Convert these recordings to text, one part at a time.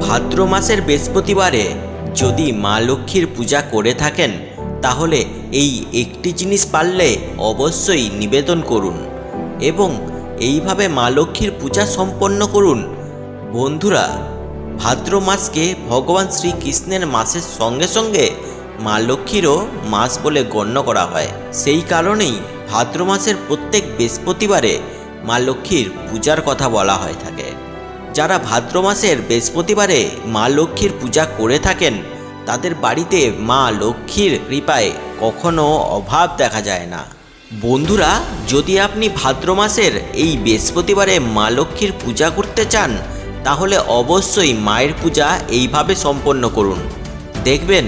ভাদ্র মাসের বৃহস্পতিবারে যদি মা লক্ষ্মীর পূজা করে থাকেন, তাহলে এই একটি জিনিস পারলে অবশ্যই নিবেদন করুন এবং এইভাবে মা লক্ষ্মীর পূজা সম্পন্ন করুন। বন্ধুরা, ভাদ্র মাসকে ভগবান শ্রীকৃষ্ণের মাসের সঙ্গে সঙ্গে মা লক্ষ্মীরও মাস বলে গণ্য করা হয়। সেই কারণেই ভাদ্র মাসের প্রত্যেক বৃহস্পতিবারে মা লক্ষ্মীর পূজার কথা বলা হয়ে থাকে। যারা ভাদ্র মাসের বৃহস্পতিবারে মা লক্ষ্মীর পূজা করে থাকেন, তাদের বাড়িতে মা লক্ষ্মীর কৃপায় কখনো অভাব দেখা যায় না। বন্ধুরা, যদি আপনি ভাদ্র মাসের এই বৃহস্পতিবারে মা লক্ষ্মীর পূজা করতে চান, তাহলে অবশ্যই মায়ের পূজা এইভাবে সম্পন্ন করুন। দেখবেন,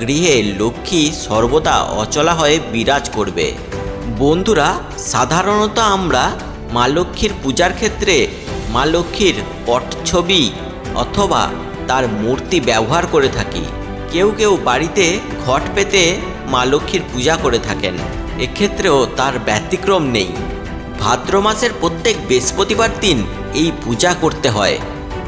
গৃহে লক্ষ্মী সর্বদা অচলা হয়ে বিরাজ করবে। বন্ধুরা, সাধারণত আমরা মা লক্ষ্মীর পূজার ক্ষেত্রে মা লক্ষ্মীর পটছবি অথবা তার মূর্তি ব্যবহার করে থাকি। কেউ কেউ বাড়িতে ঘট পেতে মা লক্ষ্মীর পূজা করে থাকেন। এক্ষেত্রেও তার ব্যতিক্রম নেই। ভাদ্র মাসের প্রত্যেক বৃহস্পতিবার দিন এই পূজা করতে হয়।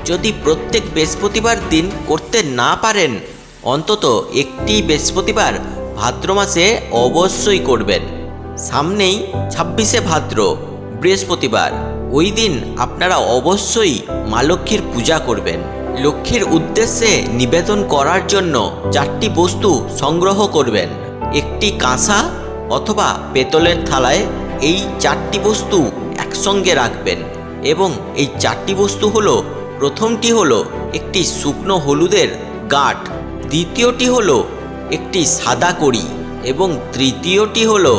যদি প্রত্যেক বৃহস্পতিবার দিন করতে না পারেন, অন্তত একটি বৃহস্পতিবার ভাদ্র মাসে অবশ্যই করবেন। সামনেই ছাব্বিশে ভাদ্র। বৃহস্পতিবার, ওই দিন আপনারা অবশ্যই মা লক্ষ্মীর পূজা করবেন। লক্ষ্মীর উদ্দেশ্যে নিবেদন করার জন্য চারটি বস্তু সংগ্রহ করবেন। একটি কাঁসা অথবা পেতলের থালায় এই চারটি বস্তু একসঙ্গে রাখবেন এবং এই চারটি বস্তু হলো, প্রথমটি হলো একটি শুকনো হলুদের গাঁট, দ্বিতীয়টি হলো একটি সাদা কড়ি এবং তৃতীয়টি হলো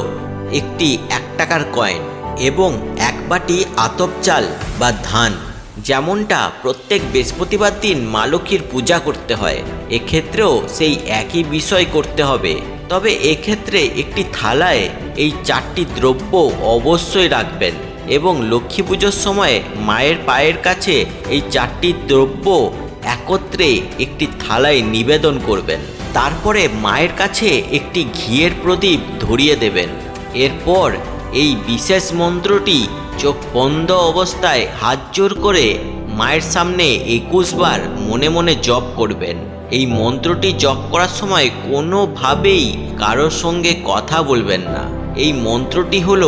একটি এক টাকার কয়েন। এবং এক বাটি আতপ চাল বা ধান, যেমনটা প্রত্যেক বৃহস্পতিবার দিন মা লক্ষ্মীর পূজা করতে হয়। এক্ষেত্রেও সেই একই বিষয় করতে হবে। তবে এক্ষেত্রে একটি থালায় এই চারটি দ্রব্য অবশ্যই রাখবেন এবং লক্ষ্মী পুজোর সময় মায়ের পায়ের কাছে এই চারটি দ্রব্য একত্রে একটি থালায় নিবেদন করবেন। তারপরে মায়ের কাছে একটি ঘিয়ের প্রদীপ ধরিয়ে দেবেন। এরপর এই বিশেষ মন্ত্রটি চোখ বন্ধ অবস্থায় হাত জোর করে মায়ের সামনে একুশ বার মনে মনে জপ করবেন। এই মন্ত্রটি জপ করার সময় কোনোভাবেই কারোর সঙ্গে কথা বলবেন না। এই মন্ত্রটি হল,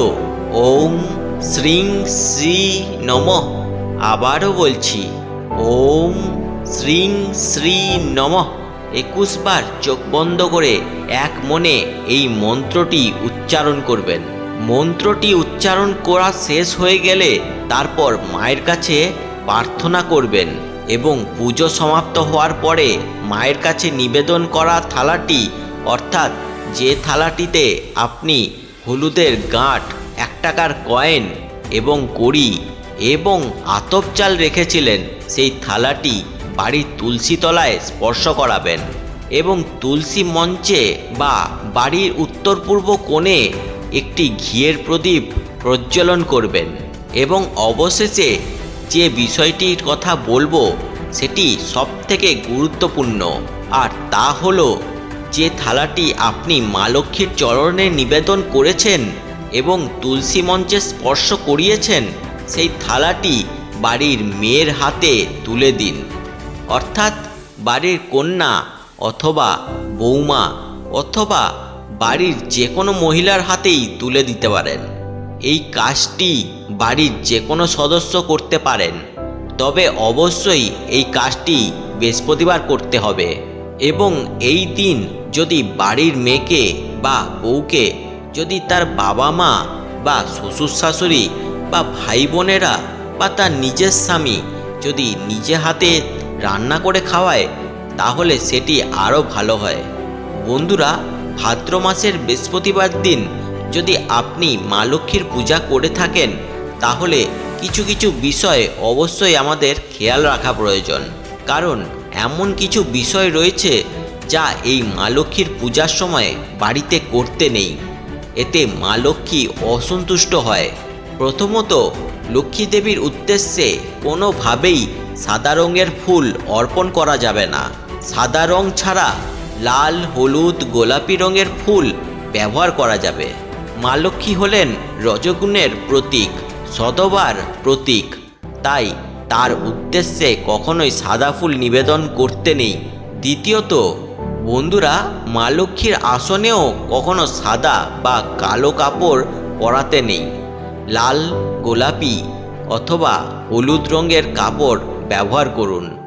ওম শ্রীং শ্রী নমঃ। আবারও বলছি, ওম শ্রীং শ্রী নমঃ। একুশ বার চোখ বন্ধ করে এক মনে এই মন্ত্রটি উচ্চারণ করবেন। মন্ত্রটি উচ্চারণ করা শেষ হয়ে গেলে তারপর মায়ের কাছে প্রার্থনা করবেন এবং পুজো সমাপ্ত হওয়ার পরে মায়ের কাছে নিবেদন করা থালাটি, অর্থাৎ যে থালাটিতে আপনি হলুদের গাঁট, এক টাকার কয়েন এবং কড়ি এবং আতপ চাল রেখেছিলেন, সেই থালাটি বাড়ির তুলসী তলায় স্পর্শ করাবেন এবং তুলসী মঞ্চে বা বাড়ির উত্তর পূর্ব কোণে একটি ঘিয়ের প্রদীপ প্রজ্বলন করবেন এবং অবশেষে যে বিষয়টির কথা বলব, সেটি সবথেকে গুরুত্বপূর্ণ। আর তা হলো, যে থালাটি আপনি মা লক্ষ্মীর চরণে নিবেদন করেছেন এবং তুলসী মঞ্চে স্পর্শ করিয়েছেন, সেই থালাটি বাড়ির মেয়ের হাতে তুলে দিন। অর্থাৎ বাড়ির কন্যা অথবা বৌমা অথবা বাড়ির যে কোনো মহিলার হাতেই তুলে দিতে পারেন। এই কাজটি বাড়ির যে কোনো সদস্য করতে পারেন। তবে অবশ্যই এই কাজটি বৃহস্পতিবার করতে হবে এবং এই দিন যদি বাড়ির মেয়েকে বা বউকে যদি তার বাবা মা বা শ্বশুর শাশুড়ি বা ভাই বোনেরা বা তার নিজের স্বামী যদি নিজে হাতে রান্না করে খাওয়ায়, তাহলে সেটি আরও ভালো হয়। বন্ধুরা ভাদ্র মাসের বৃহস্পতিবার দিন যদি আপনি মা লক্ষ্মীর পূজা করে থাকেন, তাহলে কিছু কিছু বিষয় অবশ্যই আমাদের খেয়াল রাখা প্রয়োজন। কারণ এমন কিছু বিষয় রয়েছে যা এই মা লক্ষ্মীর পূজার সময় বাড়িতে করতে নেই। এতে মা লক্ষ্মী অসন্তুষ্ট হয়। প্রথমত, লক্ষ্মী দেবীর উদ্দেশ্যে কোনোভাবেই সাদা রঙের ফুল অর্পণ করা যাবে না। সাদা রং ছাড়া লাল, হলুদ, গোলাপি রঙের ফুল ব্যবহার করা যাবে। মা লক্ষ্মী হলেন রজগুণের প্রতীক, সদবার প্রতীক। তাই তার উদ্দেশ্যে কখনোই সাদা ফুল নিবেদন করতে নেই। দ্বিতীয়ত, বন্ধুরা, মা লক্ষ্মীর আসনেও কখনো সাদা বা কালো কাপড় পরাতে নেই। লাল, গোলাপি অথবা হলুদ রঙের কাপড় ব্যবহার করুন।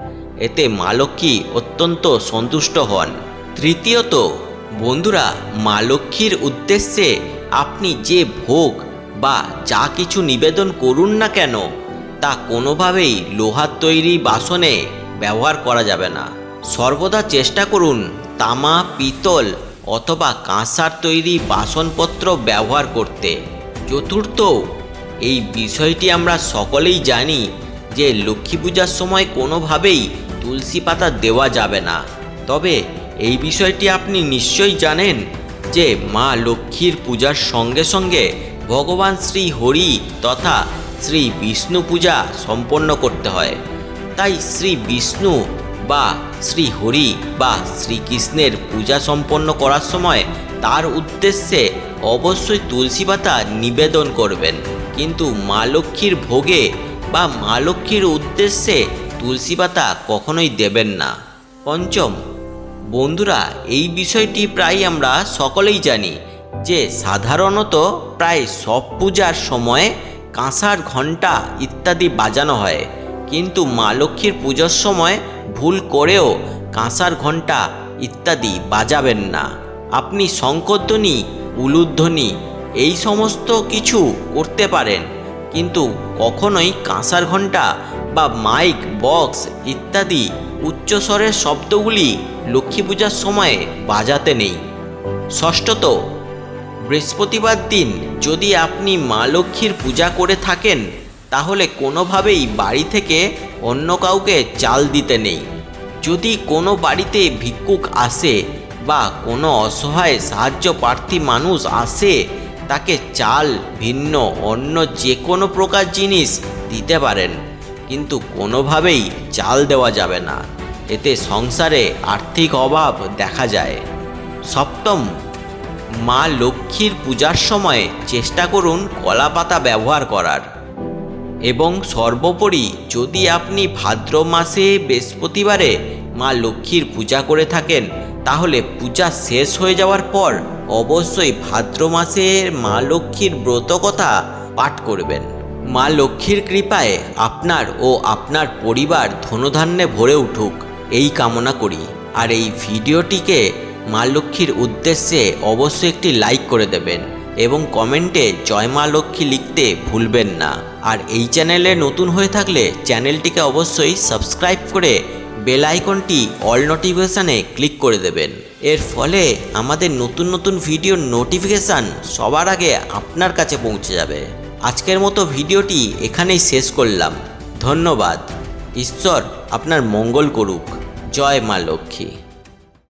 এতে মা লক্ষ্মী অত্যন্ত সন্তুষ্ট হন। তৃতীয়ত, বন্ধুরা, মা লক্ষ্মীর উদ্দেশ্যে আপনি যে ভোগ বা যা কিছু নিবেদন করুন না কেন, তা কোনোভাবেই লোহার তৈরি বাসনে ব্যবহার করা যাবে না। সর্বদা চেষ্টা করুন তামা, পিতল অথবা কাঁসার তৈরি বাসনপত্র ব্যবহার করতে। চতুর্থ, এই বিষয়টি আমরা সকলেই জানি যে লক্ষ্মী পূজার সময় কোনোভাবেই তুলসী পাতা দেওয়া যাবে না। তবে এই বিষয়টি আপনি নিশ্চয়ই জানেন যে মা লক্ষ্মীর পূজার সঙ্গে সঙ্গে ভগবান শ্রী হরি তথা শ্রী বিষ্ণু পূজা সম্পন্ন করতে হয়। তাই শ্রী বিষ্ণু বা শ্রী হরি বা শ্রীকৃষ্ণের পূজা সম্পন্ন করার সময় তার উদ্দেশ্যে অবশ্যই তুলসী পাতা নিবেদন করবেন। কিন্তু মা লক্ষ্মীর ভোগে বা মা লক্ষ্মীর উদ্দেশ্যে তুলসী পাতা কখনোই দেবেন না। পঞ্চম বন্ধুরা, এই বিষয়টি প্রায় আমরা সকলেই জানি যে সাধারণত প্রায় সব পূজার সময় কাঁসার ঘণ্টা ইত্যাদি বাজানো হয়। কিন্তু মা লক্ষ্মীর পুজোর সময় ভুল করেও কাঁসার ঘণ্টা ইত্যাদি বাজাবেন না। আপনি শঙ্করধ্বনি, উলুধ্বনি এই সমস্ত কিছু করতে পারেন। কিন্তু কখনোই কাঁসার ঘণ্টা বা মাইক, বক্স ইত্যাদি উচ্চস্বরের শব্দগুলি লক্ষ্মী পূজার সময়ে বাজাতে নেই। ষষ্ঠত, বৃহস্পতিবার দিন যদি আপনি মা লক্ষ্মীর পূজা করে থাকেন, তাহলে কোনোভাবেই বাড়ি থেকে অন্য কাউকে চাল দিতে নেই। যদি কোনো বাড়িতে ভিক্ষুক আসে বা কোনো অসহায় সাহায্য প্রার্থী মানুষ আসে, তাকে চাল, ভিন্ন, অন্য যে কোনো প্রকার জিনিস দিতে পারেন। কিন্তু কোনোভাবেই চাল দেওয়া যাবে না। এতে সংসারে আর্থিক অভাব দেখা যায়। সপ্তম, মা লক্ষ্মীর পূজার সময় চেষ্টা করুন কলা পাতা ব্যবহার করার। এবং সর্বোপরি যদি আপনি ভাদ্র মাসে বৃহস্পতিবারে মা লক্ষ্মীর পূজা করে থাকেন, তাহলে পূজা শেষ হয়ে যাওয়ার পর অবশ্যই ভাদ্র মাসের মা লক্ষ্মীর ব্রত কথা পাঠ করবেন। মা লক্ষ্মীর কৃপায় আপনার ও আপনার পরিবার ধনধান্যে ভরে উঠুক, এই কামনা করি। আর এই ভিডিওটিকে মা লক্ষ্মীর উদ্দেশ্যে অবশ্যই একটি লাইক করে দেবেন এবং কমেন্টে জয় মা লক্ষ্মী লিখতে ভুলবেন না। আর এই চ্যানেলে নতুন হয়ে থাকলে চ্যানেলটিকে অবশ্যই সাবস্ক্রাইব করে বেল আইকনটি অল নোটিফিকেশানে ক্লিক করে দেবেন। এর ফলে আমাদের নতুন নতুন ভিডিওর নোটিফিকেশান সবার আগে আপনার কাছে পৌঁছে যাবে। আজকের মতো ভিডিওটি এখানেই শেষ করলাম। ধন্যবাদ। ঈশ্বর আপনার মঙ্গল করুক। জয় মা লক্ষ্মী।